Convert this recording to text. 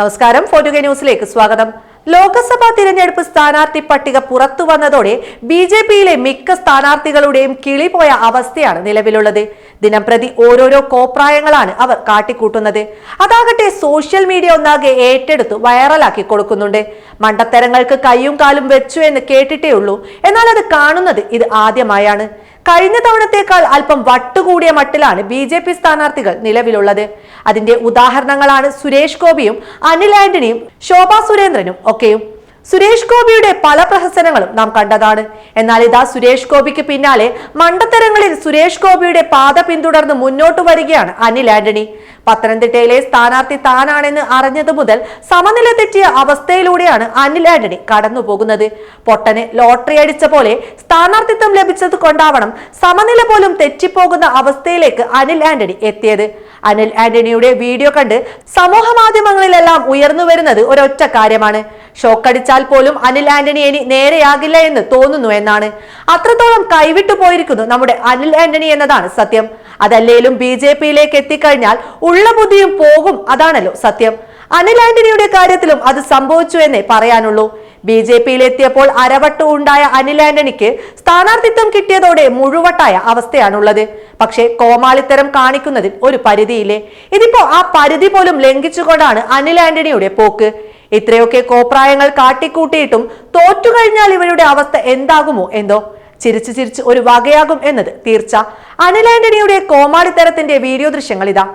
നമസ്കാരം. ഫോർട്ടുഗ ന്യൂസിലേക്ക് സ്വാഗതം. ലോക്സഭാ തിരഞ്ഞെടുപ്പ് സ്ഥാനാർത്ഥി പട്ടിക പുറത്തു വന്നതോടെ ബി ജെ പിയിലെ മിക്ക സ്ഥാനാർത്ഥികളുടെയും കിളിപോയ അവസ്ഥയാണ് നിലവിലുള്ളത്. ദിനംപ്രതി ഓരോരോ കോപ്രായങ്ങളാണ് അവർ കാട്ടിക്കൂട്ടുന്നത്. അതാകട്ടെ സോഷ്യൽ മീഡിയ ഒന്നാകെ ഏറ്റെടുത്ത് വൈറലാക്കി കൊടുക്കുന്നുണ്ട്. മണ്ടത്തരങ്ങൾക്ക് കയ്യും കാലും വെച്ചു എന്ന് കേട്ടിട്ടേ ഉള്ളൂ എന്നാൽ അത് കാണുന്നത് ഇത് ആദ്യമായാണ്. കഴിഞ്ഞ തവണത്തേക്കാൾ അല്പം വട്ടുകൂടിയ മട്ടിലാണ് ബി ജെ പി സ്ഥാനാർത്ഥികൾ നിലവിലുള്ളത്. അതിന്റെ ഉദാഹരണങ്ങളാണ് സുരേഷ് ഗോപിയും അനിൽ ആന്റണിയും ശോഭാ സുരേന്ദ്രനും ഒക്കെയും. സുരേഷ് ഗോപിയുടെ പല പ്രഹസനങ്ങളും നാം കണ്ടതാണ്. എന്നാൽ ഇതാ സുരേഷ് ഗോപിക്ക് പിന്നാലെ മണ്ടത്തരങ്ങളിൽ സുരേഷ് ഗോപിയുടെ പാത പിന്തുടർന്ന് മുന്നോട്ട് വരികയാണ് അനിൽ ആന്റണി. പത്തനംതിട്ടയിലെ സ്ഥാനാർത്ഥി താനാണെന്ന് അറിഞ്ഞത് മുതൽ സമനില തെറ്റിയ അവസ്ഥയിലൂടെയാണ് അനിൽ ആന്റണി കടന്നു പോകുന്നത് പൊട്ടന് ലോട്ടറി അടിച്ച പോലെ സ്ഥാനാർത്ഥിത്വം ലഭിച്ചത് കൊണ്ടാവണം സമനില പോലും തെറ്റിപ്പോകുന്ന അവസ്ഥയിലേക്ക് അനിൽ ആന്റണി എത്തിയത്. അനിൽ ആന്റണിയുടെ വീഡിയോ കണ്ട് സമൂഹ മാധ്യമങ്ങളിലെല്ലാം ഉയർന്നു വരുന്നത് ഒരൊറ്റ കാര്യമാണ്. ഷോക്കടിച്ചാൽ പോലും അനിൽ ആന്റണി ഇനി നേരെയാകില്ല എന്ന് തോന്നുന്നു എന്നാണ്. അത്രത്തോളം കൈവിട്ടു പോയിരിക്കുന്നു നമ്മുടെ അനിൽ ആന്റണി എന്നതാണ് സത്യം. അതല്ലേലും ബി ജെ പിയിലേക്ക് എത്തിക്കഴിഞ്ഞാൽ ഉള്ള ബുദ്ധിയും പോകും അതാണല്ലോ സത്യം. അനിൽ ആന്റണിയുടെ കാര്യത്തിലും അത് സംഭവിച്ചു എന്നേ പറയാനുള്ളൂ. ബി ജെ പിയിലെത്തിയപ്പോൾ അരവട്ടു ഉണ്ടായ അനിൽ ആന്റണിക്ക് സ്ഥാനാർത്ഥിത്വം കിട്ടിയതോടെ മുഴുവട്ടായ അവസ്ഥയാണുള്ളത്. പക്ഷേ കോമാളിത്തരം കാണിക്കുന്നതിൽ ഒരു പരിധിയില്ലേ? ഇതിപ്പോ ആ പരിധി പോലും ലംഘിച്ചുകൊണ്ടാണ് അനിൽ ആന്റണിയുടെ പോക്ക്. ഇത്രയൊക്കെ കോപ്രായങ്ങൾ കാട്ടിക്കൂട്ടിയിട്ടും തോറ്റുകഴിഞ്ഞാൽ ഇവരുടെ അവസ്ഥ എന്താകുമോ എന്തോ? ചിരിച്ചു ചിരിച്ച് ഒരു വകയാകും എന്നത് തീർച്ച. അനിൽ ആന്റണിയുടെ കോമാളിത്തരത്തിന്റെ വീഡിയോ ദൃശ്യങ്ങൾ ഇതാ